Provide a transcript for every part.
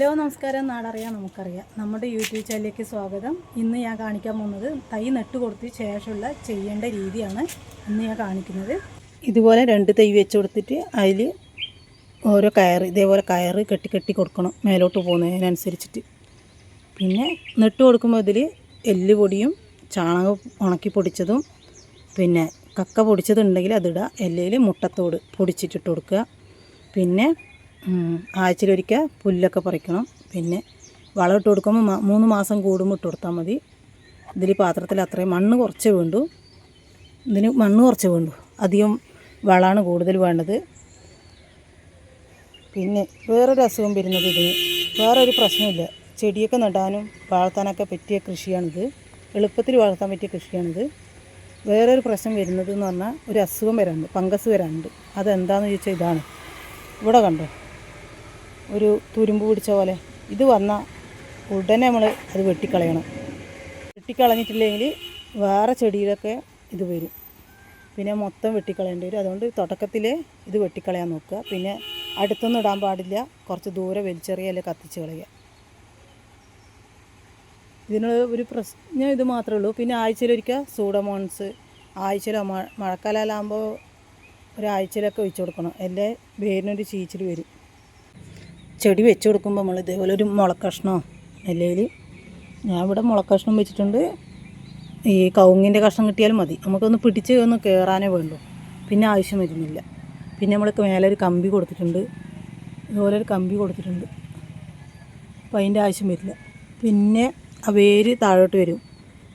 Hello നമസ്കാരം. നാടറിയാം നമുക്കറിയാം. നമ്മുടെ യൂട്യൂബ് ചാനലിലേക്ക് സ്വാഗതം. ഇന്ന് ഞാൻ കാണിക്കാൻ പോകുന്നത് തൈ നട്ട് കൊടുത്ത ശേഷമുള്ള ചെയ്യേണ്ട രീതിയാണ് ഇന്ന് ഞാൻ കാണിക്കുന്നത്. ഇതുപോലെ രണ്ട് തൈ വെച്ച് കൊടുത്തിട്ട് അതിൽ ഓരോ കയർ ഇതേപോലെ കയർ കെട്ടി കെട്ടി കൊടുക്കണം മേലോട്ട് പോകുന്നതിനനുസരിച്ചിട്ട്. പിന്നെ നട്ട് കൊടുക്കുമ്പോൾ ഇതിൽ എല്ല് പൊടിയും ചാണകം ഉണക്കി പൊടിച്ചതും പിന്നെ കക്ക പൊടിച്ചതുണ്ടെങ്കിൽ അതിടുക എല്ലയിൽ മുട്ടത്തോട് പൊടിച്ചിട്ടിട്ട് കൊടുക്കുക. പിന്നെ ആഴ്ചയിലൊരിക്കൽ പുല്ലൊക്കെ പറിക്കണം. പിന്നെ വളം ഇട്ട് കൊടുക്കുമ്പോൾ മൂന്ന് മാസം കൂടുമ്പോൾ ഇട്ട് കൊടുത്താൽ മതി. ഇതിൽ പാത്രത്തിൽ അത്രയും മണ്ണ് കുറച്ച് വേണ്ടു. ഇതിന് മണ്ണ് കുറച്ച് വേണ്ടു. അധികം വളമാണ് കൂടുതൽ വേണ്ടത്. പിന്നെ വേറൊരു അസുഖം വരുന്നത് ഇതിന് വേറൊരു പ്രശ്നമില്ല. ചെടിയൊക്കെ നടാനും വളർത്താനൊക്കെ പറ്റിയ കൃഷിയാണിത്. എളുപ്പത്തിൽ വളർത്താൻ പറ്റിയ കൃഷിയാണിത്. വേറൊരു പ്രശ്നം വരുന്നത് എന്ന് പറഞ്ഞാൽ ഒരു അസുഖം വരാനുണ്ട്. ഫംഗസ് വരാനുണ്ട്. അതെന്താണെന്ന് ചോദിച്ചാൽ ഇതാണ്. ഇവിടെ കണ്ടോ? ഒരു തുരുമ്പ് പിടിച്ച പോലെ. ഇത് വന്നാൽ ഉടനെ നമ്മൾ അത് വെട്ടിക്കളയണം. വെട്ടിക്കളഞ്ഞിട്ടില്ലെങ്കിൽ വേറെ ചെടിയിലൊക്കെ ഇത് വരും. പിന്നെ മൊത്തം വെട്ടിക്കളയേണ്ടി വരും. അതുകൊണ്ട് തുടക്കത്തിൽ ഇത് വെട്ടിക്കളയാൻ നോക്കുക. പിന്നെ അടുത്തൊന്നും ഇടാൻ പാടില്ല. കുറച്ച് ദൂരെ വലിച്ചെറിയ അല്ലെങ്കിൽ കത്തിച്ച് കളയുക. ഇതിനുള്ള ഒരു പ്രശ്നം ഇത് മാത്രമേ ഉള്ളൂ. പിന്നെ ആഴ്ചയിലൊരിക്കൽ സൂഡമോൺസ് ആഴ്ചയിലോ മഴ മഴക്കാലമാകുമ്പോൾ ഒരാഴ്ചയിലൊക്കെ ഒഴിച്ചു കൊടുക്കണം. അല്ലേ വേരിനൊരു ചീച്ചിൽ വരും. ചെടി വെച്ച് കൊടുക്കുമ്പോൾ നമ്മൾ ഇതേപോലെ ഒരു മുളക്കഷ്ണോ അല്ലെങ്കിൽ ഞാൻ ഇവിടെ മുളക്കഷ്ണം വെച്ചിട്ടുണ്ട്. ഈ കവുങ്ങിന്റെ കഷ്ണം കിട്ടിയാലും മതി. നമുക്കൊന്ന് പിടിച്ച് ഒന്ന് കയറാനേ വേണ്ടൂ. പിന്നെ ആവശ്യം വരുന്നില്ല. പിന്നെ നമ്മൾ മേലെ ഒരു കമ്പി കൊടുത്തിട്ടുണ്ട്. ഇതുപോലെ ഒരു കമ്പി കൊടുത്തിട്ടുണ്ട്. അപ്പോൾ അതിന്റെ ആവശ്യം വരില്ല. പിന്നെ ആ വേര് താഴോട്ട് വരും.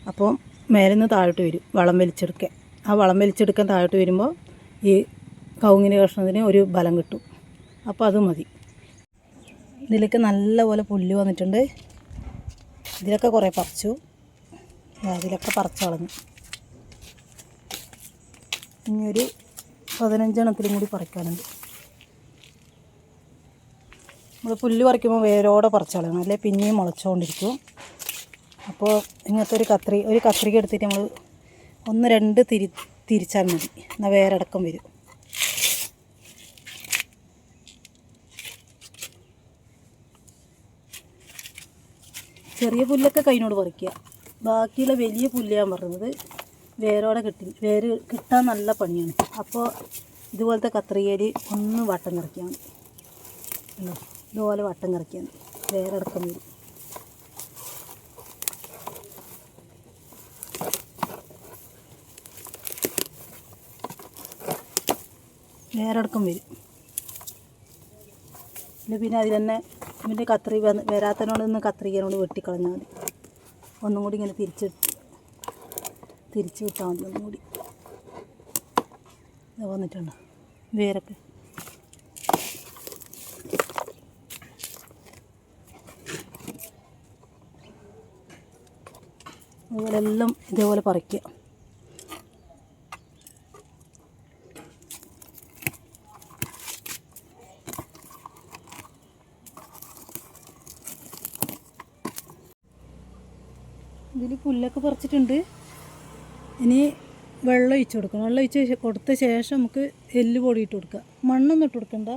അപ്പോൾ മേലെ നിന്ന് താഴോട്ട് വരും വളം വലിച്ചെടുക്കാൻ. ആ വളം വലിച്ചെടുക്കാൻ താഴോട്ട് വരുമ്പോൾ ഈ കവുങ്ങിന്റെ കഷ്ണത്തിന് ഒരു ബലം കിട്ടും. അപ്പോൾ അത് മതി. ഇതിലേക്ക് നല്ലപോലെ പുല്ല് വന്നിട്ടുണ്ട്. ഇതിലൊക്കെ കുറേ പറിച്ചു. അതിലൊക്കെ പറിച്ചു കളഞ്ഞു. ഇനി ഒരു പതിനഞ്ചെണ്ണത്തിലും കൂടി പറിക്കാനുണ്ട്. നമ്മൾ പുല്ല് പറിക്കുമ്പോൾ വേരോടെ പറിച്ചു കളയണം. അല്ലെ? പിന്നെയും മുളച്ചുകൊണ്ടിരിക്കും അപ്പോൾ ഇങ്ങനത്തെ ഒരു കത്രി ഒരു കത്രിക എടുത്തിട്ട് നമ്മൾ ഒന്ന് രണ്ട് തിരി തിരിച്ചാൽ മതി. എന്നാൽ വേരടക്കം വരും. ചെറിയ പുല്ലൊക്കെ കൈനോട് പറിക്കുക. ബാക്കിയുള്ള വലിയ പുല്ല് ഞാൻ പറഞ്ഞത് വേരോടെ കിട്ടി വേര് കിട്ടാൻ നല്ല പണിയാണ്. അപ്പോൾ ഇതുപോലത്തെ കത്രികയിൽ ഒന്ന് വട്ടം കറക്കിയാൽ? ഇതുപോലെ വട്ടം കറക്കിയാൽ മതി വേരടക്കം വരും. വേരടക്കം വരും. പിന്നെ അതിൽ തന്നെ ഇതിന്റെ കത്രി വന്ന് ഒന്ന് കത്രികനോട് വെട്ടിക്കളഞ്ഞാൽ മതി. ഒന്നും കൂടി ഇങ്ങനെ തിരിച്ച് തിരിച്ച് വിട്ടാൽ മതി ഒന്നും കൂടി. ഇത് വന്നിട്ടുണ്ട്. വേരൊക്കെ. അതുപോലെ എല്ലാം ഇതേപോലെ പറിക്കുക. ഇതിൽ പുല്ലൊക്കെ പറിച്ചിട്ടുണ്ട്. ഇനി വെള്ളം ഒഴിച്ച് കൊടുക്കണം. വെള്ളം ഒഴിച്ച് കൊടുത്ത ശേഷം നമുക്ക് എല്ല് പൊടിയിട്ട് കൊടുക്കുക. മണ്ണൊന്നും ഇട്ട് കൊടുക്കണ്ട.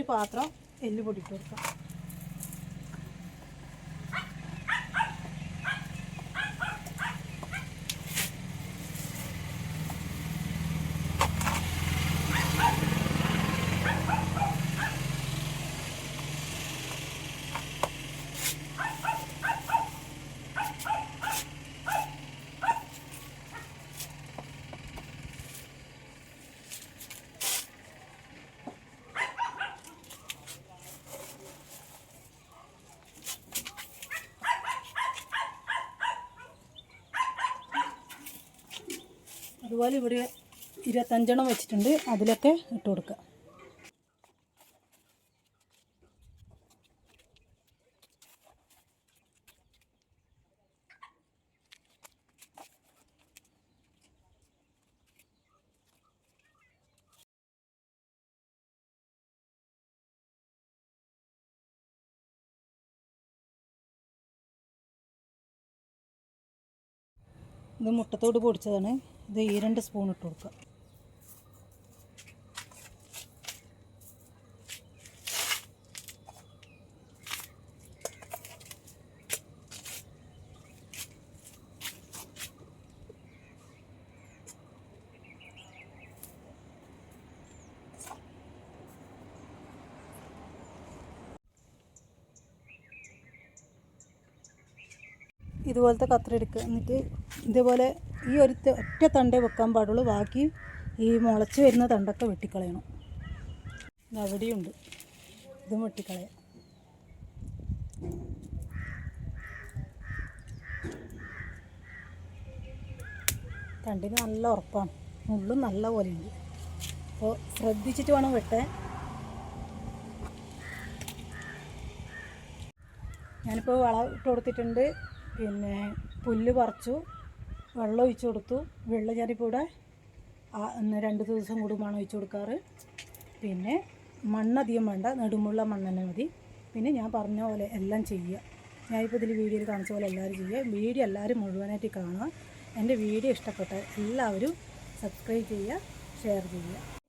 ഒരു പാത്രം എല്ല് പൊടിയിട്ട് അതുപോലെ ഇവിടെ ഇരുപത്തഞ്ചെണ്ണം വെച്ചിട്ടുണ്ട്. അതിലൊക്കെ ഇട്ട് കൊടുക്കുക. ഇത് മുട്ടത്തോട് പൊടിച്ചതാണ്. ഇത് ഈ രണ്ട് സ്പൂൺ ഇട്ട് കൊടുക്കുക ഇതുപോലത്തെ കത്രി എടുക്കുക എന്നിട്ട് ഇതേപോലെ ഈ ഒരു ഒറ്റ തണ്ടേ വെക്കാൻ പാടുള്ളൂ. ബാക്കി ഈ മുളച്ച് വരുന്ന തണ്ടൊക്കെ വെട്ടിക്കളയണം. അവിടെയുണ്ട് ഇതും വെട്ടിക്കളയാം. തണ്ടിന് നല്ല ഉറപ്പാണ്. മുള്ളും നല്ല പോലെയുണ്ട്. അപ്പോൾ ശ്രദ്ധിച്ചിട്ട് വേണം വെട്ടാൻ. ഞാനിപ്പോൾ വളം ഇട്ട് കൊടുത്തിട്ടുണ്ട്. പിന്നെ പുല്ല് പറിച്ചു. വെള്ളം ഒഴിച്ചു കൊടുത്തു. വെള്ളം ഞാനിപ്പോൾ ഇവിടെ രണ്ട് ദിവസം കൂടുമാണ് ഒഴിച്ചു കൊടുക്കാറ്. പിന്നെ മണ്ണധികം വേണ്ട നെടുമുള്ള മണ്ണ് തന്നെ മതി. പിന്നെ ഞാൻ പറഞ്ഞ പോലെ എല്ലാം ചെയ്യുക. ഞാനിപ്പോൾ ഇതിൽ വീഡിയോയിൽ കാണിച്ച പോലെ എല്ലാവരും ചെയ്യുക. വീഡിയോ എല്ലാവരും മുഴുവനായിട്ട് കാണുക. എന്റെ വീഡിയോ ഇഷ്ടപ്പെട്ട എല്ലാവരും സബ്സ്ക്രൈബ് ചെയ്യുക ഷെയർ ചെയ്യുക.